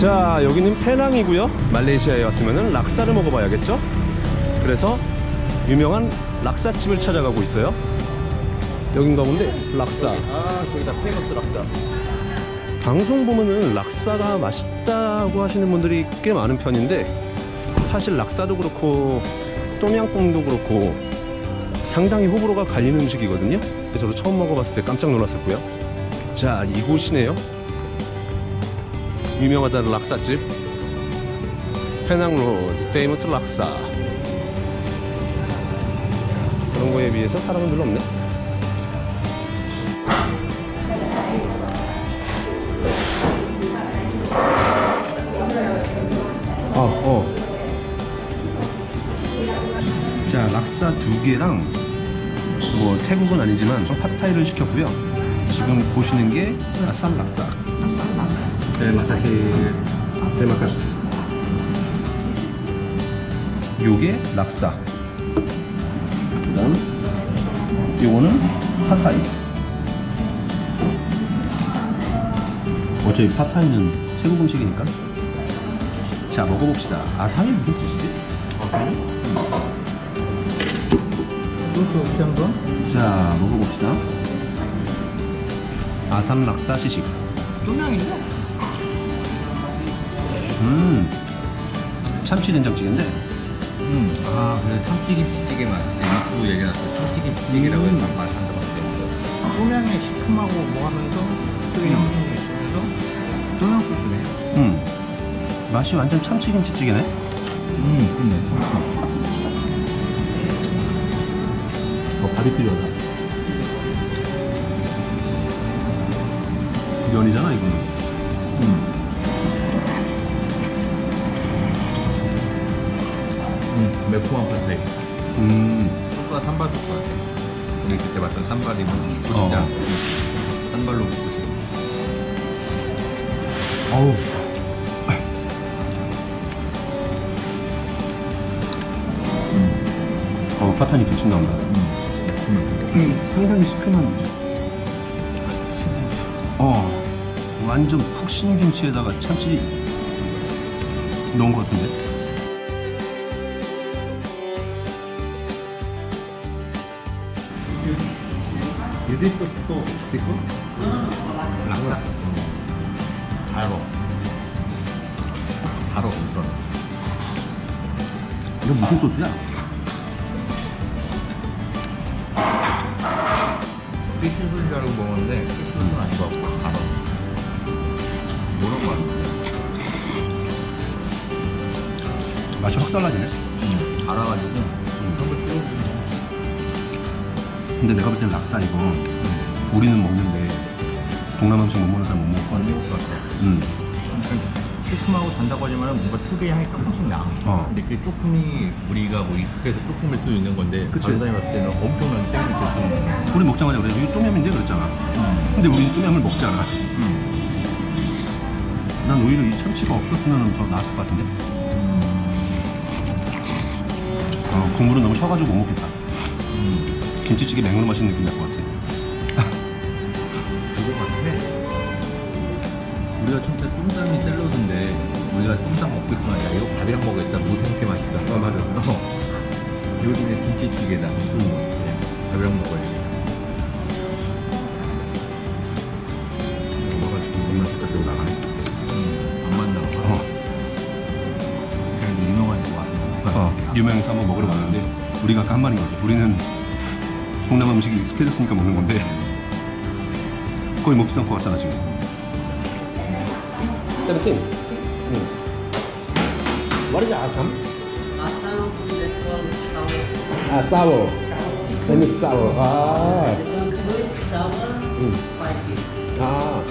자 여기는 페낭이고요. 말레이시아에 왔으면 락사를 먹어봐야겠죠? 그래서 유명한 락사집을 찾아가고 있어요. 여긴가 본데 락사. 아 저기다 페이머스 락사. 방송 보면은 락사가 맛있다고 하시는 분들이 꽤 많은 편인데 사실 락사도 그렇고 똠양꿍도 그렇고 상당히 호불호가 갈리는 음식이거든요. 저도 처음 먹어봤을 때 깜짝 놀랐었고요. 자 이곳이네요 유명하다는 락사집 페낭로드 페이머스 락사 그런 거에 비해서 사람은 별로 없네 아, 어. 자, 락사 두 개랑 뭐 태국은 아니지만 팟타이를 시켰고요. 지금 보시는 게 아쌈 락사. 네, 마카시. 네, 마카시. 요게 락사. 그다음 요거는 팟타이. 어차피 팟타이는 태국 음식이니까. 자 먹어봅시다 아삼이 무슨 뜻이지? 이것도 혹시 한번? 자 먹어봅시다 아삼 락사 시식 똠양인가? 음. 참치 된장찌개인데? 음. 아 그래. 참치김치찌개 맛. 이수 얘기해놨어 참치김치찌개라고 음. 해서 맛 한다고 했는데 똠양이 시큼하고 뭐 하면서 특유의 향신료 있으면서 똠양 소스네. 음. 맛이 완전 참치김치찌개네? 음 그렇네. 참치. 어 밥이 필요하다. 면이잖아 이거는 매콤한 파타이 음. 소스가 산발 소스 같아 우리 그때 봤던 산발이면 어. 고추장 산발로 먹고 싶어. 어우. 음. 어 파탄이 대신 나온다 음. 상당히 시큼한 어 완전 푹신 김치에다가 참치 넣은 것 같은데 소스도 있어? 락사 바로. 바로 우선. 이거 무슨 소스야? 피쉬 소스 줄 알고 먹었는데 피쉬 소스는 아닌 것 같고 바로. 뭐라고 하는데 맛이 확 달라지네? 음, 달아가지고 근데 내가 볼땐 락사 이거 우리는 먹는데 동남 음식 못 먹는 사람 못 먹을 거 같아 먹을 것 같아 음. 시큼하고 단다고 하지만 뭔가 특유의 향이 조금씩 나. 어. 근데 그게 조금이 우리가 뭐 익숙해서 조금일 수 있는 건데 그치. 다른 사람이 봤을 때는 엄청나게 세게 거야. 우리 먹자마자 그래 이거 똠얌인데 그랬잖아 근데 우리는 똠얌을 먹잖아 음. 난 오히려 이 참치가 없었으면 더 나았을 것 같은데 어, 국물은 너무 셔가지고 못 먹겠다 음. 김치찌개 맹으로 마시는 느낌 날 것 같아 그거 같아. 우리가 진짜 쫌쌈이 샐러드인데 우리가 쫌쌈 먹고 있으면 야 이거 밥이랑 먹겠다 무생채 맛이다. 아, 맞아. 어. 요즘에 김치찌개다. 음. 네, 밥이랑 먹어야지. 먹어가지고 입맛 색깔대로 나가네 음, 안. 어. 그래도 유명한 거 같아. 어, 유명해서 한번 먹으러 갔는데 우리가 아까 한 말인 거죠. 우리는 동남 음식이 익숙해졌으니까 먹는 건데 거의 먹지도 않고 왔잖아 지금. 세븐틴. 응. What is assam? Assam they call sour. 아, sour. And sour. 아, They don't do it sour, 음. spicy. 아,